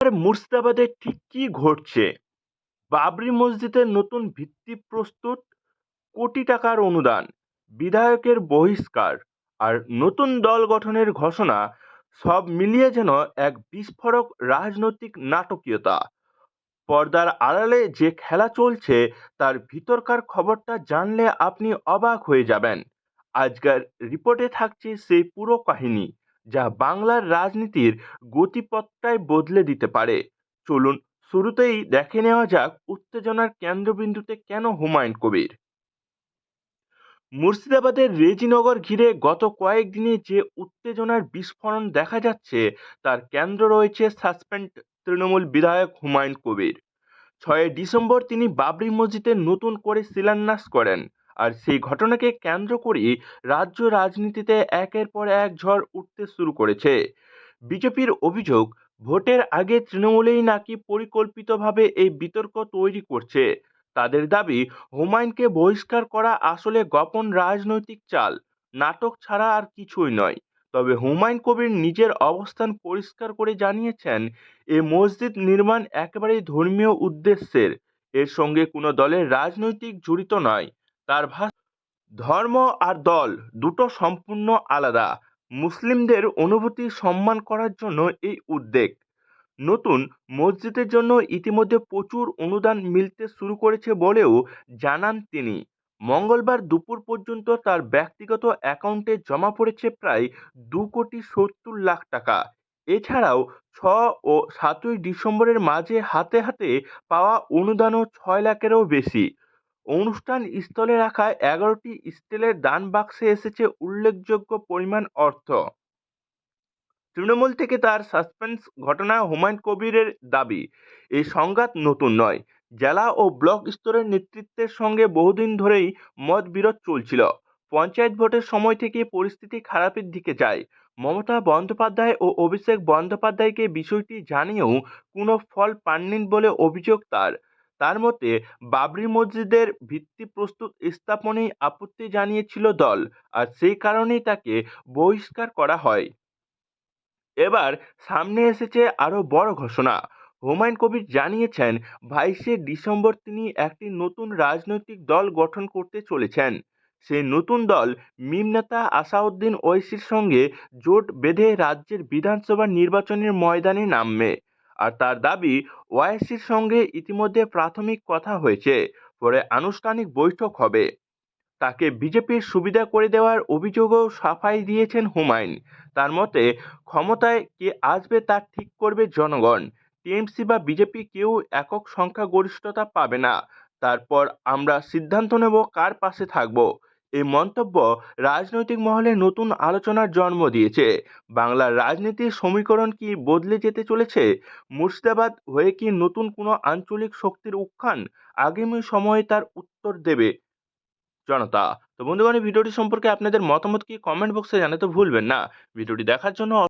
আর মুর্শিদাবাদে ঠিক কী ঘটছে? বাবরি মসজিদের নতুন ভিত্তি প্রস্তুত, কোটি টাকার অনুদান, বিধায়কের বহিষ্কার আর নতুন দল গঠনের ঘোষণা, সব মিলিয়ে যেন এক বিস্ফোরক রাজনৈতিক নাটকীয়তা। পর্দার আড়ালে যে খেলা চলছে, তার ভিতরকার খবরটা জানলে আপনি অবাক হয়ে যাবেন। আজকের রিপোর্টে থাকছে সেই পুরো কাহিনী। যা বাংলার রাজনীতির গতিপথটাই বদলে দিতে পারে। চলুন, শুরুতেই দেখে নেওয়া যাক উত্তেজনার কেন্দ্রবিন্দুতে কেন হুমায়ুন কবির। মুর্শিদাবাদের রেজিনগর ঘিরে গত কয়েকদিনে যে উত্তেজনার বিস্ফোরণ দেখা যাচ্ছে, তার কেন্দ্র রয়েছে সাসপেন্ড তৃণমূল বিধায়ক হুমায়ুন কবির। ছয় ডিসেম্বর তিনি বাবরি মসজিদে নতুন করে শিলান্যাস করেন। আর সেই ঘটনাকে কেন্দ্র করেই রাজ্য রাজনীতিতে একের পর এক ঝড় উঠতে শুরু করেছে। বিজেপির অভিযোগ, ভোটের আগে তৃণমূলেই নাকি পরিকল্পিতভাবে এই বিতর্ক তৈরি করছে। তাদের দাবি, হুমায়ুনকে বহিষ্কার করা আসলে গোপন রাজনৈতিক চাল। নাটক ছাড়া আর কিছুই নয়। তবে হুমায়ুন কবির নিজের অবস্থান পরিষ্কার করে জানিয়েছেন, এ মসজিদ নির্মাণ একেবারেই ধর্মীয় উদ্দেশ্যের। এর সঙ্গে কোনো দলের রাজনৈতিক জড়িত নয়। তার ভাষ, ধর্ম আর দল দুটো সম্পূর্ণ আলাদা। মুসলিমদের অনুভূতি সম্মান করার জন্য এই উদ্যোগ নতুন মসজিদের জন্য ইতিমধ্যে প্রচুর অনুদান মিলতে শুরু করেছে বলেও জানান তিনি। মঙ্গলবার দুপুর পর্যন্ত তার ব্যক্তিগত অ্যাকাউন্টে জমা পড়েছে প্রায় দু কোটি সত্তর লাখ টাকা। এছাড়াও ছ ও সাতই ডিসেম্বরের মাঝে হাতে হাতে পাওয়া অনুদানও ছয় লাখেরও বেশি। অনুষ্ঠান স্থলে রাখা এগারোটি স্টিলের দান বাক্সে এসেছে উল্লেখযোগ্য পরিমাণ অর্থ। তৃণমূল থেকে তার সাসপেন্স ঘটনা হুমায়ুন কবিরের দাবি। এই সংঘাত নতুন নয়। জেলা ও ব্লক স্তরের নেতৃত্বের সঙ্গে বহুদিন ধরেই মত বিরোধ চলছিল। পঞ্চায়েত ভোটের সময় থেকে পরিস্থিতি খারাপের দিকে যায়। মমতা বন্দ্যোপাধ্যায় ও অভিষেক বন্দ্যোপাধ্যায়কে বিষয়টি জানিয়েও কোনো ফল পাননি বলে অভিযোগ তার। তার মতে, বাবরি মসজিদের ভিত্তি প্রস্তুত স্থাপনেই আপত্তি জানিয়েছিল দল, আর সেই কারণেই তাকে বহিষ্কার করা হয়। এবার সামনে এসেছে আরও বড় ঘোষণা। হুমায়ুন কবির জানিয়েছেন, বাইশে ডিসেম্বর তিনি একটি নতুন রাজনৈতিক দল গঠন করতে চলেছেন। সেই নতুন দল মিম নেতা আসাউদ্দিন ওয়েসির সঙ্গে জোট বেঁধে রাজ্যের বিধানসভা নির্বাচনের ময়দানে নামবে। আর তার দাবি ওয়াইসির সঙ্গে ইতিমধ্যে প্রাথমিক কথা হয়েছে, পরে আনুষ্ঠানিক বৈঠক হবে। তাকে বিজেপির সুবিধা করে দেওয়ার অভিযোগও সাফাই দিয়েছেন হুমায়ুন। তার মতে, ক্ষমতায় কে আসবে তা ঠিক করবে জনগণ। টিএমসি বা বিজেপি কেউ একক সংখ্যাগরিষ্ঠতা পাবে না। তারপর আমরা সিদ্ধান্ত নেব কার পাশে থাকব। এই মন্তব্য রাজনৈতিক মহলে নতুন আলোচনার জন্ম দিয়েছে। বাংলার রাজনীতির সমীকরণ কি বদলে যেতে চলেছে? মুর্শিদাবাদ হয়ে কি নতুন কোনো আঞ্চলিক শক্তির উত্থান আগামী সময়ে তার উত্তর দেবে? জনতা, তো বন্ধুগণ ভিডিওটি সম্পর্কে আপনাদের মতামত কি কমেন্ট বক্সে জানাতে ভুলবেন না। ভিডিওটি দেখার জন্য